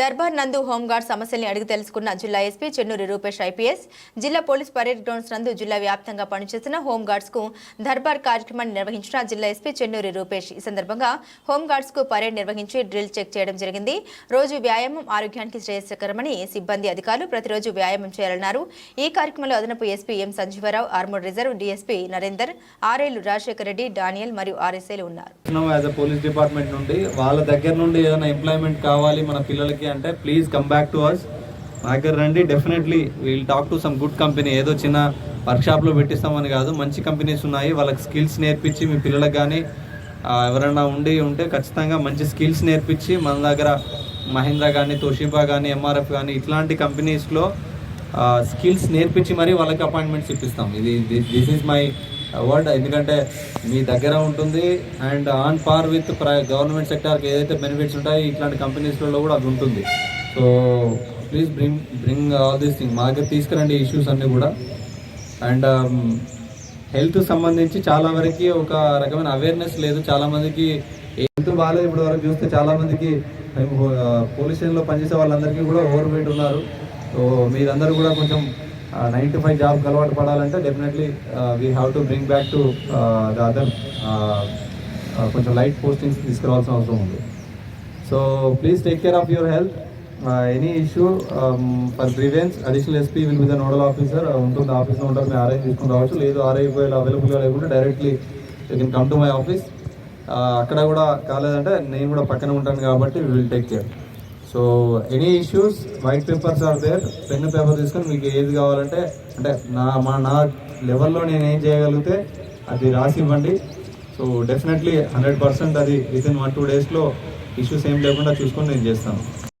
దర్బార్ నందు హోంగార్డ్ సమస్యల్ని అడిగి తెలుసుకున్న జిల్లా ఎస్పీ చెన్నూరి రూపేష్ ఐపీఎస్ జిల్లా పోలీస్ పరేడ్ గ్రౌండ్స్ నందు జిల్లా వ్యాప్తంగా పనిచేస్తున్న హోంగార్డ్స్కు దర్బార్ కార్యక్రమాన్ని నిర్వహించిన జిల్లా ఎస్పీ చెన్నూరి రూపేష్. ఈ సందర్భంగా హోంగార్డ్స్కు పరేడ్ నిర్వహించి డ్రిల్ చెక్ చేయడం జరిగింది. రోజు వ్యాయామం ఆరోగ్యానికి శ్రేయస్కరమని సిబ్బంది అధికారులు ప్రతిరోజు వ్యాయామం చేయాలన్నారు. ఈ కార్యక్రమంలో అదనపు SP M Sanjeevarao Armoor reserve DSP Narender ఆర్ఏలు Rajasekhara Reddy Daniel మరియు ఆర్ఎస్ఏలు ఉన్నారు. పోలీస్ డిపార్ట్మెంట్ నుండి వాళ్ళ దగ్గర నుండి ఏదైనా ఎంప్లాయ్మెంట్ కావాలి మన పిల్లలకి అంటే please come back to us మా దగ్గర రండి. Definitely we'll talk to some good company ఏదో చిన్న వర్క్షాప్లో పెట్టిస్తామని కాదు. మంచి కంపెనీస్ ఉన్నాయి. వాళ్ళకి స్కిల్స్ నేర్పించి మీ పిల్లలకు కానీ ఎవరైనా ఉండి ఉంటే ఖచ్చితంగా మంచి స్కిల్స్ నేర్పించి మన దగ్గర మహీంద్రా కానీ తోషిబా కానీ ఎంఆర్ఎఫ్ కానీ ఇట్లాంటి కంపెనీస్లో స్కిల్స్ నేర్పించి మరీ వాళ్ళకి అపాయింట్మెంట్స్ ఇప్పిస్తాం. ఇది దిస్ ఈజ్ మై అవార్డ్. ఎందుకంటే మీ దగ్గర ఉంటుంది. And on par with government సెక్టార్కి ఏదైతే బెనిఫిట్స్ ఉంటాయో ఇట్లాంటి కంపెనీస్లలో కూడా అది ఉంటుంది. So please bring bring all these thing మా దగ్గర తీసుకురండి ఇష్యూస్ అన్నీ కూడా. అండ్ um, హెల్త్ సంబంధించి చాలా వరకు ఒక రకమైన అవేర్నెస్ లేదు. చాలామందికి హెల్త్ బాగాలేదు ఇప్పుడు వరకు చూస్తే చాలామందికి పోలీస్ స్టేషన్లో పనిచేసే వాళ్ళందరికీ కూడా ఓవర్ వెయిట్ ఉన్నారు. సో మీరందరూ కూడా కొంచెం నైన్ టు ఫైవ్ జాబ్కి అలవాటు పడాలంటే definitely we have to bring back to the other కొంచెం లైట్ పోస్టింగ్స్ తీసుకురావాల్సిన అవసరం ఉంది. So please take care of your health any issue for grievance additional SP will be the nodal officer ఉంటుంది ఆఫీస్లో ఉంటారు మేము ఆర్ఐ తీసుకుని రావచ్చు. లేదు ఆర్ఐ అవైలబుల్గా లేకుంటే directly you can come to my office అక్కడ కూడా కాలేదంటే నేను కూడా పక్కన ఉంటాను కాబట్టి will take care so any issues white papers are there pen paper తీసుకొని మీకు ఏది కావాలంటే అంటే నా మా నా లెవెల్లో నేను ఏం చేయగలిగితే అది రాసి ఇవ్వండి సో డెఫినెట్లీ హండ్రెడ్ పర్సెంట్ అది విత్ ఇన్ వన్ టూ డేస్లో ఇష్యూస్ ఏం లేకుండా చూసుకొని నేను చేస్తాను.